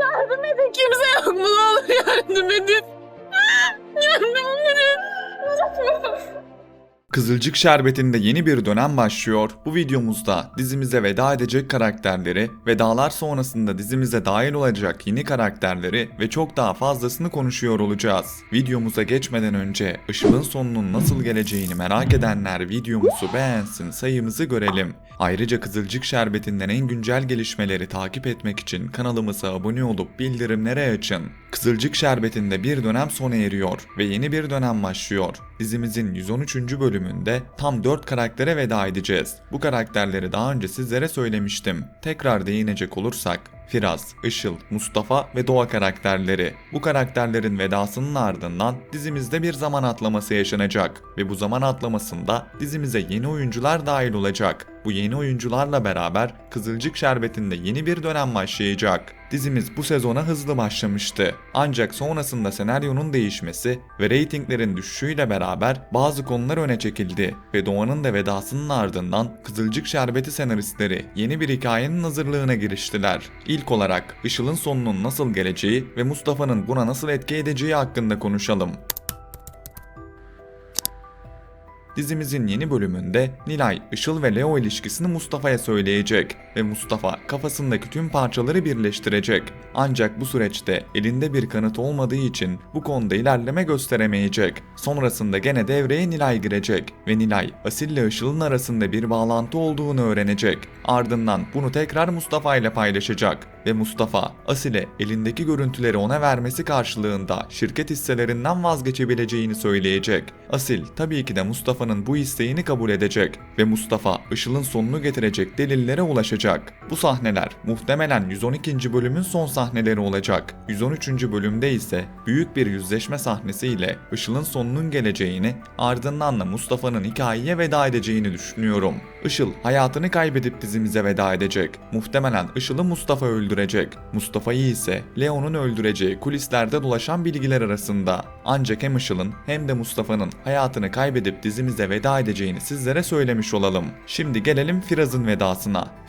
Yardım edin kimse yok mu? Ne olur yardım edin. Yardım edin. Kızılcık Şerbeti'nde yeni bir dönem başlıyor. Bu videomuzda dizimize veda edecek karakterleri, vedalar sonrasında dizimize dahil olacak yeni karakterleri ve çok daha fazlasını konuşuyor olacağız. Videomuza geçmeden önce Işıl'ın sonunun nasıl geleceğini merak edenler videomuzu beğensin, sayımızı görelim. Ayrıca Kızılcık Şerbeti'nden en güncel gelişmeleri takip etmek için kanalımıza abone olup bildirimleri açın. Kızılcık Şerbeti'nde bir dönem sona eriyor ve yeni bir dönem başlıyor. Dizimizin 113. bölümünde tam 4 karaktere veda edeceğiz. Bu karakterleri daha önce sizlere söylemiştim. Tekrar değinecek olursak Firaz, Işıl, Mustafa ve Doğa karakterleri. Bu karakterlerin vedasının ardından dizimizde bir zaman atlaması yaşanacak ve bu zaman atlamasında dizimize yeni oyuncular dahil olacak. Bu yeni oyuncularla beraber Kızılcık Şerbeti'nde yeni bir dönem başlayacak. Dizimiz bu sezona hızlı başlamıştı. Ancak sonrasında senaryonun değişmesi ve reytinglerin düşüşüyle beraber bazı konular öne çekildi ve Doğan'ın da vedasının ardından Kızılcık Şerbeti senaristleri yeni bir hikayenin hazırlığına giriştiler. İlk olarak Işıl'ın sonunun nasıl geleceği ve Mustafa'nın buna nasıl etki edeceği hakkında konuşalım. Dizimizin yeni bölümünde Nilay, Işıl ve Leo ilişkisini Mustafa'ya söyleyecek ve Mustafa kafasındaki tüm parçaları birleştirecek. Ancak bu süreçte elinde bir kanıt olmadığı için bu konuda ilerleme gösteremeyecek. Sonrasında gene devreye Nilay girecek ve Nilay, Asil ile Işıl'ın arasında bir bağlantı olduğunu öğrenecek. Ardından bunu tekrar Mustafa ile paylaşacak ve Mustafa, Asil'e elindeki görüntüleri ona vermesi karşılığında şirket hisselerinden vazgeçebileceğini söyleyecek. Asil tabii ki de Mustafa'nın bu isteğini kabul edecek ve Mustafa Işıl'ın sonunu getirecek delillere ulaşacak. Bu sahneler muhtemelen 112. bölümün son sahneleri olacak. 113. bölümde ise büyük bir yüzleşme sahnesiyle Işıl'ın sonunun geleceğini ardından da Mustafa'nın hikayeye veda edeceğini düşünüyorum. Işıl hayatını kaybedip dizimize veda edecek. Muhtemelen Işıl'ı Mustafa öldürecek. Mustafa'yı ise Leon'un öldüreceği kulislerde dolaşan bilgiler arasında. Ancak hem Işıl'ın hem de Mustafa'nın hayatını kaybedip dizimize veda edeceğini sizlere söylemiş olalım. Şimdi gelelim Firaz'ın vedasına.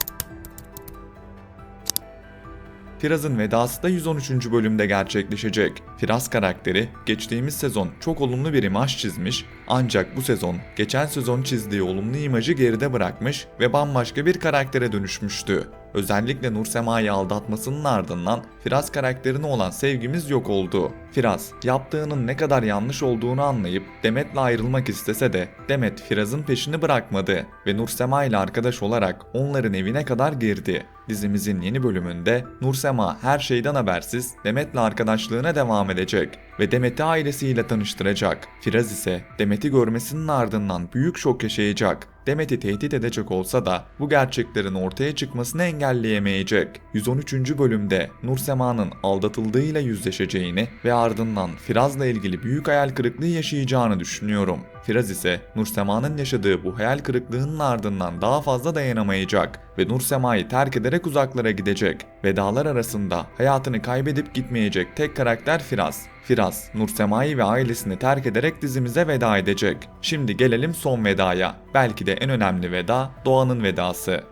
Firaz'ın vedası da 113. bölümde gerçekleşecek. Firaz karakteri geçtiğimiz sezon çok olumlu bir imaj çizmiş ancak bu sezon geçen sezon çizdiği olumlu imajı geride bırakmış ve bambaşka bir karaktere dönüşmüştü. Özellikle Nursema'yı aldatmasının ardından Firaz karakterine olan sevgimiz yok oldu. Firaz, yaptığının ne kadar yanlış olduğunu anlayıp Demet'le ayrılmak istese de Demet Firaz'ın peşini bırakmadı ve Nursema ile arkadaş olarak onların evine kadar girdi. Dizimizin yeni bölümünde Nursema her şeyden habersiz Demet'le arkadaşlığına devam edecek ve Demet'i ailesiyle tanıştıracak. Firaz ise Demet'i görmesinin ardından büyük şok yaşayacak. Demet'i tehdit edecek olsa da bu gerçeklerin ortaya çıkmasını engelleyemeyecek. 113. bölümde Nursema'nın aldatıldığıyla yüzleşeceğini ve ardından Firaz'la ilgili büyük hayal kırıklığı yaşayacağını düşünüyorum. Firaz ise Nursema'nın yaşadığı bu hayal kırıklığının ardından daha fazla dayanamayacak ve Nursema'yı terk ederek uzaklara gidecek. Vedalar arasında hayatını kaybedip gitmeyecek tek karakter Firaz. Firaz, Nursema'yı ve ailesini terk ederek dizimize veda edecek. Şimdi gelelim son vedaya. Belki de en önemli veda Doğan'ın vedası.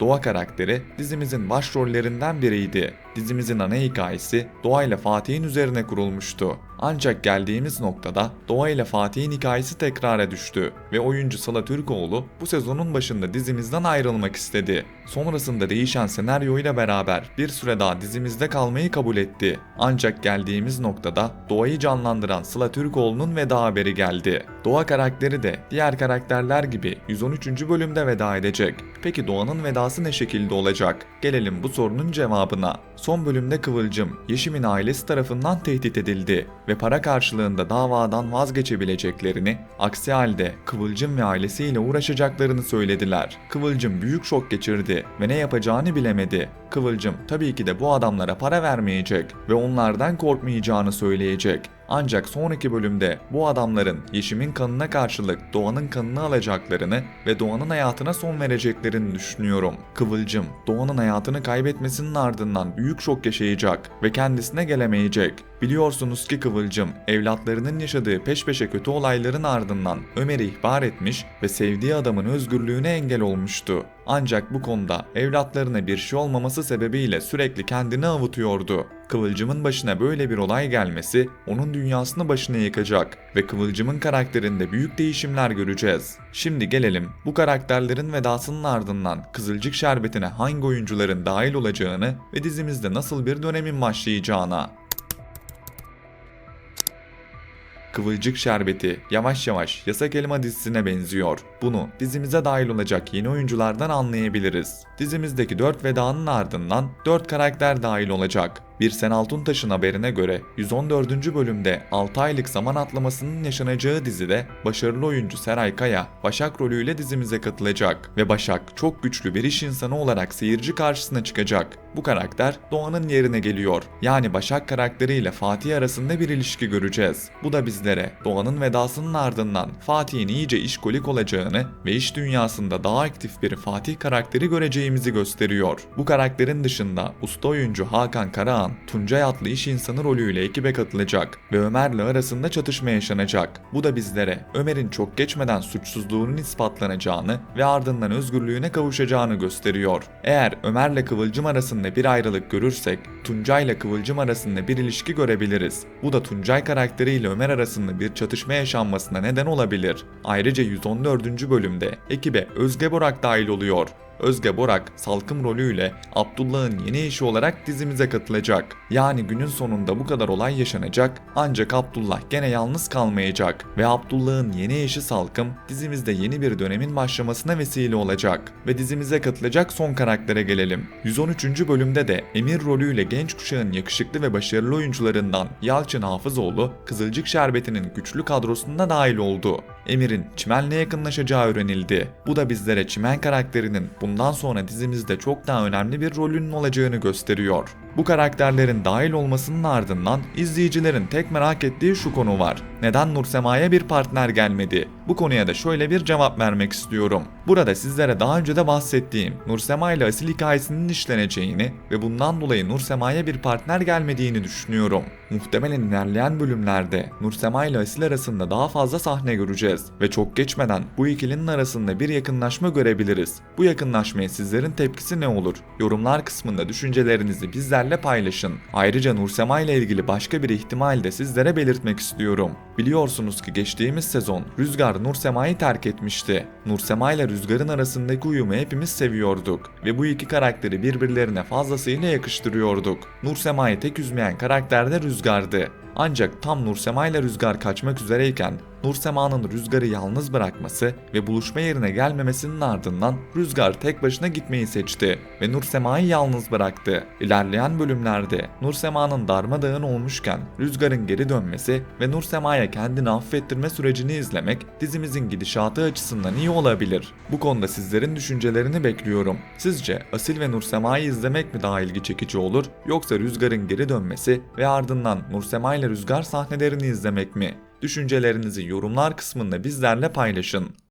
Doğa karakteri dizimizin başrollerinden biriydi. Dizimizin ana hikayesi Doğa ile Fatih'in üzerine kurulmuştu. Ancak geldiğimiz noktada Doğa ile Fatih'in hikayesi tekrara düştü ve oyuncu Sıla Türkoğlu bu sezonun başında dizimizden ayrılmak istedi. Sonrasında değişen senaryoyla beraber bir süre daha dizimizde kalmayı kabul etti. Ancak geldiğimiz noktada Doğa'yı canlandıran Sıla Türkoğlu'nun veda haberi geldi. Doğa karakteri de diğer karakterler gibi 113. bölümde veda edecek. Peki Doğa'nın vedası ne şekilde olacak? Gelelim bu sorunun cevabına. Son bölümde Kıvılcım, Yeşim'in ailesi tarafından tehdit edildi ve para karşılığında davadan vazgeçebileceklerini, aksi halde Kıvılcım ve ailesiyle uğraşacaklarını söylediler. Kıvılcım büyük şok geçirdi ve ne yapacağını bilemedi. Kıvılcım tabii ki de bu adamlara para vermeyecek ve onlardan korkmayacağını söyleyecek. Ancak sonraki bölümde bu adamların Yeşim'in kanına karşılık Doğan'ın kanını alacaklarını ve Doğan'ın hayatına son vereceklerini düşünüyorum. Kıvılcım, Doğan'ın hayatını kaybetmesinin ardından büyük şok yaşayacak ve kendisine gelemeyecek. Biliyorsunuz ki Kıvılcım, evlatlarının yaşadığı peş peşe kötü olayların ardından Ömer'i ihbar etmiş ve sevdiği adamın özgürlüğüne engel olmuştu. Ancak bu konuda evlatlarına bir şey olmaması sebebiyle sürekli kendini avutuyordu. Kıvılcım'ın başına böyle bir olay gelmesi onun dünyasını başına yıkacak ve Kıvılcım'ın karakterinde büyük değişimler göreceğiz. Şimdi gelelim bu karakterlerin vedasının ardından Kızılcık Şerbeti'ne hangi oyuncuların dahil olacağını ve dizimizde nasıl bir dönemin başlayacağına. Kıvılcık Şerbeti yavaş yavaş Yasak Elma dizisine benziyor. Bunu dizimize dahil olacak yeni oyunculardan anlayabiliriz. Dizimizdeki 4 vedanın ardından 4 karakter dahil olacak. Bir Sen Altuntaş'ın haberine göre 114. bölümde 6 aylık zaman atlamasının yaşanacağı dizide başarılı oyuncu Seray Kaya, Başak rolüyle dizimize katılacak ve Başak çok güçlü bir iş insanı olarak seyirci karşısına çıkacak. Bu karakter Doğan'ın yerine geliyor. Yani Başak karakteriyle Fatih arasında bir ilişki göreceğiz. Bu da bizlere Doğan'ın vedasının ardından Fatih'in iyice işkolik olacağını ve iş dünyasında daha aktif bir Fatih karakteri göreceğimizi gösteriyor. Bu karakterin dışında usta oyuncu Hakan Karahan, Tuncay adlı iş insanı rolüyle ekibe katılacak ve Ömer'le arasında çatışma yaşanacak. Bu da bizlere Ömer'in çok geçmeden suçsuzluğunun ispatlanacağını ve ardından özgürlüğüne kavuşacağını gösteriyor. Eğer Ömer'le Kıvılcım arasında bir ayrılık görürsek, Tuncay ile Kıvılcım arasında bir ilişki görebiliriz. Bu da Tuncay karakteriyle Ömer arasında bir çatışma yaşanmasına neden olabilir. Ayrıca 114. bölümde ekibe Özge Borak dahil oluyor. Özge Borak, Salkım rolüyle Abdullah'ın yeni eşi olarak dizimize katılacak. Yani günün sonunda bu kadar olay yaşanacak ancak Abdullah gene yalnız kalmayacak ve Abdullah'ın yeni eşi Salkım dizimizde yeni bir dönemin başlamasına vesile olacak. Ve dizimize katılacak son karaktere gelelim. 113. bölümde de Emir rolüyle genç kuşağın yakışıklı ve başarılı oyuncularından Yalçın Hafızoğlu, Kızılcık Şerbeti'nin güçlü kadrosuna dahil oldu. Emir'in Çimen'le yakınlaşacağı öğrenildi. Bu da bizlere Çimen karakterinin bundan sonra dizimizde çok daha önemli bir rolünün olacağını gösteriyor. Bu karakterlerin dahil olmasının ardından izleyicilerin tek merak ettiği şu konu var. Neden Nursema'ya bir partner gelmedi? Bu konuya da şöyle bir cevap vermek istiyorum. Burada sizlere daha önce de bahsettiğim Nursema ile Asil hikayesinin işleneceğini ve bundan dolayı Nursema'ya bir partner gelmediğini düşünüyorum. Muhtemelen ilerleyen bölümlerde Nursema ile Asil arasında daha fazla sahne göreceğiz ve çok geçmeden bu ikilinin arasında bir yakınlaşma görebiliriz. Bu yakınlaşmaya sizlerin tepkisi ne olur? Yorumlar kısmında düşüncelerinizi bizlerle paylaşın. Ayrıca Nursema ile ilgili başka bir ihtimal de sizlere belirtmek istiyorum. Biliyorsunuz ki geçtiğimiz sezon Rüzgar Nursema'yı terk etmişti. Nursema ile Rüzgar'ın arasındaki uyumu hepimiz seviyorduk ve bu iki karakteri birbirlerine fazlasıyla yakıştırıyorduk. Nursema'yı tek üzmeyen karakter de Rüzgar'dı. Ancak tam Nursema ile Rüzgar kaçmak üzereyken Nursema'nın Rüzgar'ı yalnız bırakması ve buluşma yerine gelmemesinin ardından Rüzgar tek başına gitmeyi seçti ve Nursema'yı yalnız bıraktı. İlerleyen bölümlerde Nursema'nın darmadağın olmuşken Rüzgar'ın geri dönmesi ve Nursema'ya kendini affettirme sürecini izlemek dizimizin gidişatı açısından iyi olabilir. Bu konuda sizlerin düşüncelerini bekliyorum. Sizce Asil ve Nursema'yı izlemek mi daha ilgi çekici olur yoksa Rüzgar'ın geri dönmesi ve ardından Nursema ile Rüzgar sahnelerini izlemek mi? Düşüncelerinizi yorumlar kısmında bizlerle paylaşın.